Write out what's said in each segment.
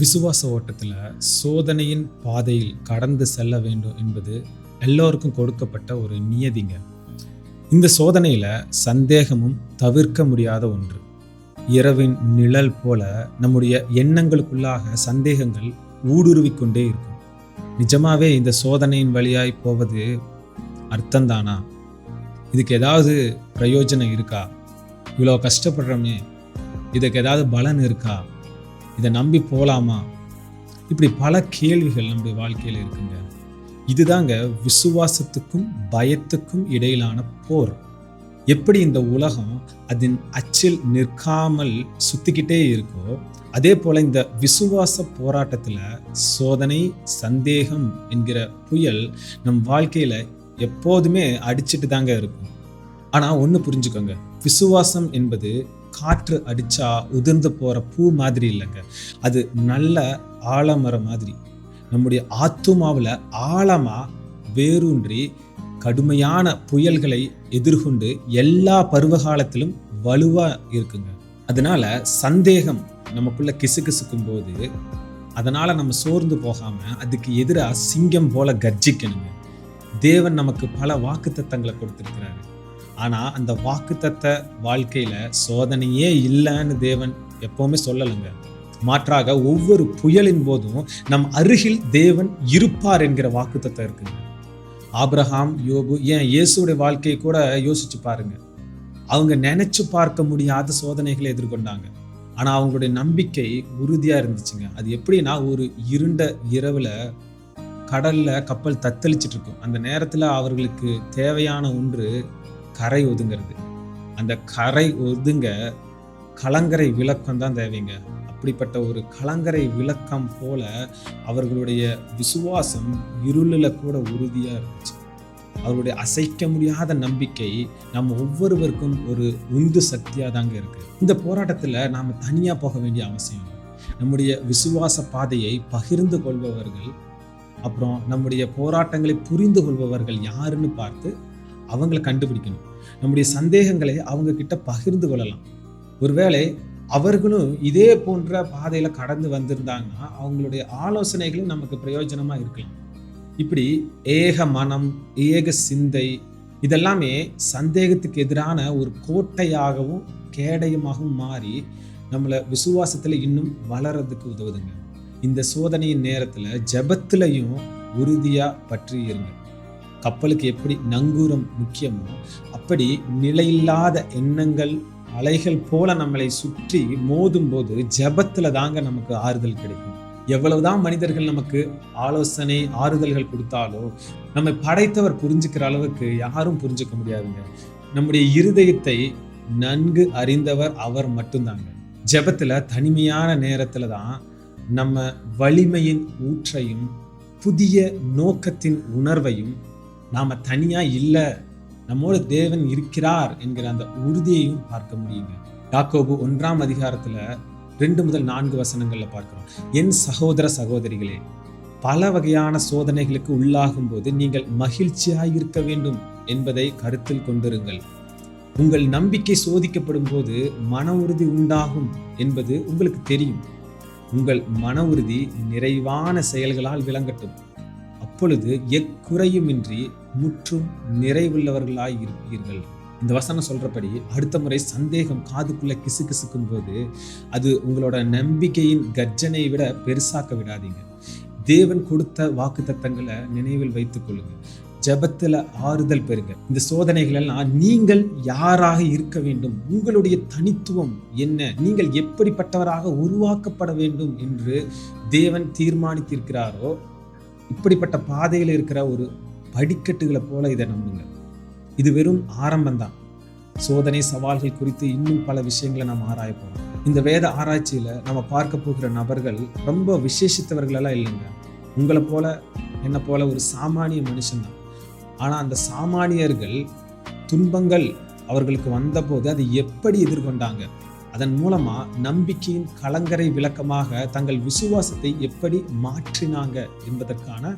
விசுவாச ஓட்டத்தில் சோதனையின் பாதையில் கடந்து செல்ல வேண்டும் என்பது எல்லோருக்கும் கொடுக்கப்பட்ட ஒரு நியதிங்க. இந்த சோதனையில் சந்தேகமும் தவிர்க்க முடியாத ஒன்று. இரவின் நிழல் போல நம்முடைய எண்ணங்களுக்குள்ளாக சந்தேகங்கள் ஊடுருவிக்கொண்டே இருக்கும். நிஜமாவே இந்த சோதனையின் வழியாய் போவது அர்த்தம்தானா? இதுக்கு ஏதாவது பிரயோஜனம் இருக்கா? இவ்வளோ கஷ்டப்படுறோமே இதுக்கு ஏதாவது பலன் இருக்கா? இதை நம்பி போகலாமா இப்படி பல கேள்விகள் நம்முடைய வாழ்க்கையில் இருக்குங்க இதுதாங்க விசுவாசத்துக்கும் பயத்துக்கும் இடையிலான போர். எப்படி இந்த உலகம் அதன் அச்சில் நிற்காமல் சுத்திக்கிட்டே இருக்கோ அதே போல இந்த விசுவாச போராட்டத்தில் சோதனை சந்தேகம் என்கிற புயல் நம் வாழ்க்கையில எப்போதுமே அடிச்சிட்டு தாங்க இருக்கும். ஆனால் ஒன்று புரிஞ்சுக்கோங்க விசுவாசம் என்பது காற்று அடித்தா உதிர்ந்து போகிற பூ மாதிரி இல்லைங்க. அது நல்ல ஆழமரம் மாதிரி. நம்முடைய ஆத்துமாவில் ஆழமா வேரூன்றி கடுமையான புயல்களை எதிர்கொண்டு எல்லா பருவகாலத்திலும் வலுவாக இருக்குங்க. அதனால சந்தேகம் நமக்குள்ள கிசுகிசுக்கும் போது அதனால நம்ம சோர்ந்து போகாம அதுக்கு எதிராக சிங்கம் போல கர்ஜிக்கணுங்க. தேவன் நமக்கு பல வாக்குத்தத்தங்களை கொடுத்திருக்கிறாரு. ஆனால் அந்த வாக்குத்தத்த வாழ்க்கையில் சோதனையே இல்லைன்னு தேவன் எப்போவுமே சொல்லலைங்க. மாற்றாக ஒவ்வொரு புயலின் போதும் நம் அருகில் தேவன் இருப்பார் என்கிற வாக்குத்தத்தம் இருக்குங்க. ஆப்ரஹாம் யோபு ஏன் இயேசுடைய வாழ்க்கையை கூட யோசிச்சு பாருங்க. அவங்க நினைச்சு பார்க்க முடியாத சோதனைகளை எதிர்கொண்டாங்க. ஆனால் அவங்களுடைய நம்பிக்கை உறுதியாக இருந்துச்சுங்க. அது எப்படின்னா ஒரு இருண்ட இரவில் கடல்ல கப்பல் தத்தளிச்சிட்டு இருக்கும். அந்த நேரத்தில் அவர்களுக்கு தேவையான ஒன்று கரை ஒதுங்கிறது. அந்த கரை ஒதுங்க கலங்கரை விளக்கம் தான் தேவைங்க. அப்படிப்பட்ட ஒரு கலங்கரை விளக்கம் போல அவர்களுடைய விசுவாசம் இருளில் கூட உறுதியாக இருந்துச்சு. அவருடைய அசைக்க முடியாத நம்பிக்கை நம்ம ஒவ்வொருவருக்கும் ஒரு உந்து சக்தியாக தாங்க இருக்கு. இந்த போராட்டத்தில் நாம் தனியாக போக வேண்டிய அவசியம் இல்லை. நம்முடைய விசுவாச பாதையை பகிர்ந்து கொள்பவர்கள் அப்புறம் நம்முடைய போராட்டங்களை புரிந்து கொள்பவர்கள் யாருன்னு பார்த்து அவங்களை கண்டுபிடிக்கணும். நம்முடைய சந்தேகங்களை அவங்க கிட்ட பகிர்ந்து கொள்ளலாம். ஒருவேளை அவர்களும் இதே போன்ற பாதையில கடந்து வந்திருந்தாங்கன்னா அவங்களுடைய ஆலோசனைகளும் நமக்கு பிரயோஜனமா இருக்கலாம். இப்படி ஏக மனம் ஏக சிந்தை இதெல்லாமே சந்தேகத்துக்கு எதிரான ஒரு கோட்டையாகவும் கேடயமாகவும் மாறி நம்மளை விசுவாசத்துல இன்னும் வளர்றதுக்கு உதவுதுங்க. இந்த சோதனையின் நேரத்துல ஜபத்திலையும் உறுதியா பற்றி இருங்க கப்பலுக்கு எப்படி நங்கூரம் முக்கியமோ அப்படி நிலையில்லாத எண்ணங்கள் அலைகள் போல நம்மளை சுற்றி மோதும் போது ஜெபத்துல தாங்க நமக்கு ஆறுதல் கிடைக்கும். எவ்வளவுதான் மனிதர்கள் நமக்கு ஆலோசனை ஆறுதல்கள் கொடுத்தாலோ நம்மை படைத்தவர் புரிஞ்சுக்கிற அளவுக்கு யாரும் புரிஞ்சுக்க முடியாதுங்க. நம்முடைய இருதயத்தை நன்கு அறிந்தவர் அவர் மட்டும்தாங்க. ஜெபத்துல தனிமையான நேரத்துல தான் நம்ம வலிமையின் ஊற்றையும் புதிய நோக்கத்தின் உணர்வையும் நாம் தனியாக இல்லை. நம்மோட தேவன் இருக்கிறார் என்கிற அந்த உறுதியையும் பார்க்க முடியுங்க யாக்கோபு ஒன்றாம் அதிகாரத்தில் ரெண்டு முதல் நான்கு வசனங்களில் பார்க்குறோம். என் சகோதர சகோதரிகளே பல வகையான சோதனைகளுக்கு உள்ளாகும் போது நீங்கள் மகிழ்ச்சியாக இருக்க வேண்டும் என்பதை கருத்தில் கொண்டிருங்கள். உங்கள் நம்பிக்கை சோதிக்கப்படும் போது மன உறுதி உண்டாகும் என்பது உங்களுக்கு தெரியும். உங்கள் மன உறுதி நிறைவான செயல்களால் விளங்கட்டும். அப்பொழுது எக்குறையுமின்றி முற்றும் நிறைவுள்ளவர்களாய் இருப்பீர்கள். இந்த வசனம் சொல்றபடி அடுத்த முறை சந்தேகம் காதுக்குள்ள கிசு கிசுக்கும் போது அது உங்களோட நம்பிக்கையின் கர்ஜனை விட பெருசாக்க விடாதீங்க. தேவன் கொடுத்த வாக்கு தத்தங்களை நினைவில் வைத்துக் கொள்ளுங்க. ஜபத்துல ஆறுதல் பெறுங்க. இந்த சோதனைகள் எல்லாம் நீங்கள் யாராக இருக்க வேண்டும்? உங்களுடைய தனித்துவம் என்ன? நீங்கள் எப்படிப்பட்டவராக உருவாக்கப்பட வேண்டும் என்று தேவன் தீர்மானித்திருக்கிறாரோ இப்படிப்பட்ட பாதையில் இருக்கிற ஒரு படிக்கட்டுகளை போல இதை நம்புங்க. இது வெறும் ஆரம்பம்தான். சோதனை சவால்கள் குறித்து இன்னும் பல விஷயங்களை நாம் ஆராய போகிறோம் இந்த வேத ஆராய்ச்சியில் நம்ம பார்க்க போகிற நபர்கள் ரொம்ப விசேஷித்தவர்களெல்லாம் இல்லைங்க. உங்களை போல என்னை போல ஒரு சாமானிய மனுஷன்தான். ஆனால் அந்த சாமானியர்கள் துன்பங்கள் அவர்களுக்கு வந்தபோது அதை எப்படி எதிர்கொண்டாங்க? அதன் மூலமா நம்பிக்கையின் கலங்கரை விளக்கமாக தங்கள் விசுவாசத்தை எப்படி மாற்றினாங்க என்பதற்கான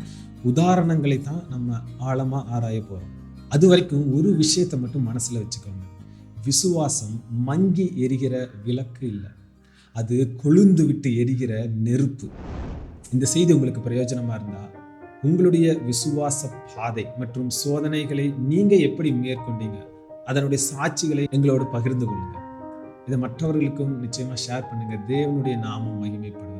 உதாரணங்களை தான் நம்ம ஆழமா ஆராய போறோம். அது வரைக்கும் ஒரு விஷயத்தை மட்டும் மனசுல வச்சுக்கோங்க. விசுவாசம் மங்கி எரிகிற விளக்கு இல்லை. அது கொழுந்து விட்டு எரிகிற நெருப்பு. இந்த செய்தி உங்களுக்கு பிரயோஜனமாக இருந்தால் உங்களுடைய விசுவாச பாதை மற்றும் சோதனைகளை நீங்கள் எப்படி மேற்கொண்டீங்க அதனுடைய சாட்சிகளை எங்களோடு பகிர்ந்து கொள்ளுங்கள் இதை மற்றவர்களுக்கும் நிச்சயமாக ஷேர் பண்ணுங்கள் தேவனுடைய நாமம் மகிமைப்படும்